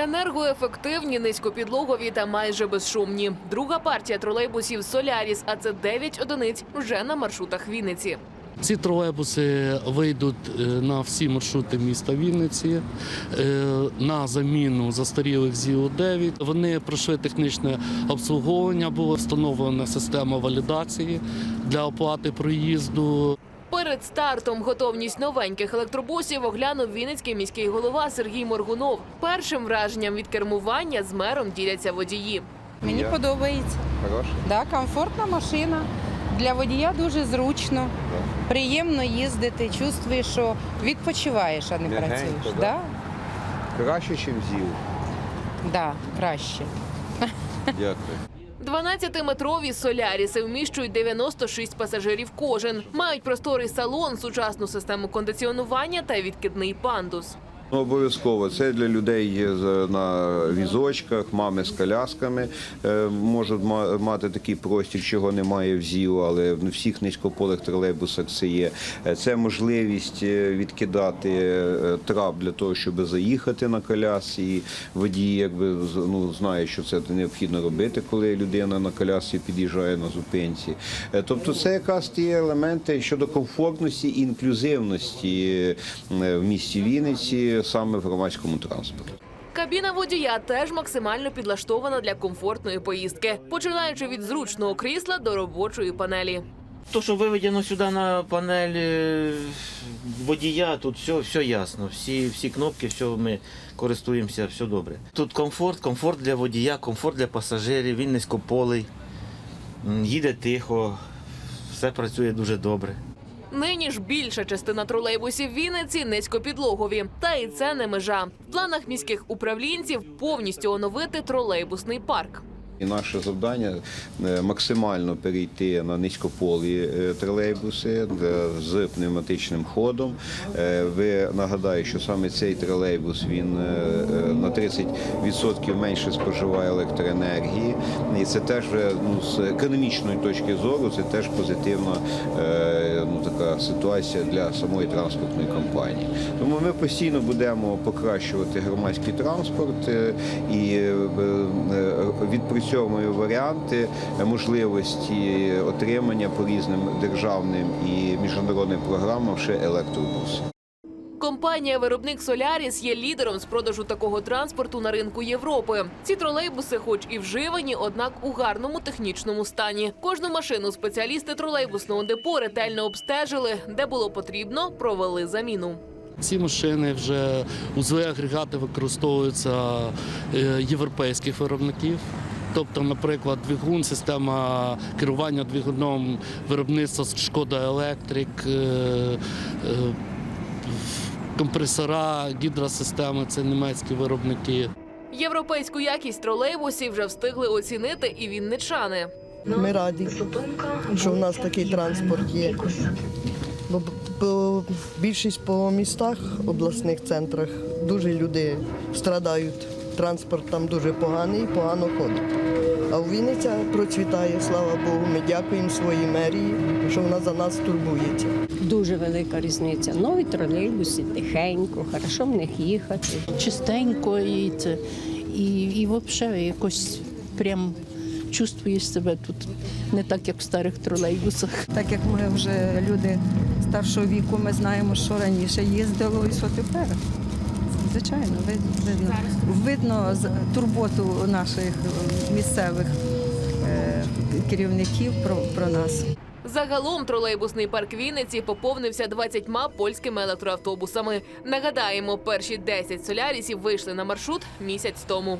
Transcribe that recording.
Енергоефективні, низькопідлогові та майже безшумні. Друга партія тролейбусів Соляріс, а це 9 одиниць вже на маршрутах Вінниці. Ці тролейбуси вийдуть е, на всі маршрути міста Вінниці е, на заміну застарілих ЗІО-9. Вони пройшли технічне обслуговування, була встановлена система валідації для оплати проїзду. Перед стартом готовність новеньких електробусів оглянув Вінницький міський голова Сергій Моргунов. Першим враженням від кермування з мером діляться водії. Мені Я. подобається. Да, комфортна машина. Для водія дуже зручно. Приємно їздити, чувствуєш, що відпочиваєш, а не М'ягенько, працюєш. да? Да? Краще, ніж ЗІЛ. Да, краще. Дякую. 12-метрові соляріси вміщують 96 пасажирів кожен. Мають просторий салон, сучасну систему кондиціонування та відкидний пандус. Ну, обов'язково це для людей на візочках, мами з колясками е, можуть мати такий простір, чого немає в ЗІО, але в всіх низькополих тролейбусах це є. Е, Це можливість е, відкидати трап для того, щоб заїхати на колясці. І водій якби ну, знає, що це необхідно робити, коли людина на колясці під'їжджає на зупинці. Тобто, це якраз ті елементи щодо комфортності і інклюзивності в місті Вінниці саме в громадському транспорті. Кабіна водія теж максимально підлаштована для комфортної поїздки, починаючи від зручного крісла до робочої панелі. То, що виведено сюди на панель е, водія, тут все, все ясно. Всі, всі кнопки, все ми користуємося, все добре. Тут комфорт, комфорт для водія, комфорт для пасажирів, він низькополий, їде тихо, все працює дуже добре. Нині ж більша частина тролейбусів Вінниці низькопідлогові. Та і це не межа. В планах міських управлінців повністю оновити тролейбусний парк. І наше завдання е, максимально перейти на низькополі е, тролейбуси е, з пневматичним ходом. Ви нагадаю, що саме цей тролейбус він на 30% менше споживає електроенергії, і це теж ну, з економічної точки зору це теж позитивна ну, така ситуація для самої транспортної компанії. Тому ми постійно будемо покращувати громадський транспорт і е, е, варіанти е, можливості отримання по різним державним і міжнародним програмам ще електробус. Компанія-виробник Соляріс є лідером з продажу такого транспорту на ринку Європи. Ці тролейбуси, хоч і вживані, однак у гарному технічному стані. Кожну машину спеціалісти тролейбусного депо ретельно обстежили, де було потрібно, провели заміну. Ці машини вже узли агрегати використовуються е, європейських виробників. Тобто, наприклад, двигун, система керування двигуном виробництва Шкода Електрик, е, е, компресора, гідросистеми це німецькі виробники. Європейську якість тролейбусів вже встигли оцінити і вінничани. Ми раді, що в нас такий транспорт є. Бо, бо більшість по містах, обласних центрах дуже люди страдають. Транспорт там дуже поганий, погано ходить. А у Вінниця процвітає, слава Богу. Ми дякуємо своїй мерії, що вона за нас турбується. Дуже велика різниця. Нові тролейбуси тихенько, хорошо в них їхати. чистенько і це і, і взагалі якось прям чувствуєш себе тут не так, як в старих тролейбусах. Так як ми вже люди старшого віку, ми знаємо, що раніше їздило і що тепер. Звичайно, вид- видно, видно турботу наших е, місцевих е, керівників про, про нас. Загалом тролейбусний парк Вінниці поповнився 20 польськими електроавтобусами. Нагадаємо, перші 10 солярісів вийшли на маршрут місяць тому.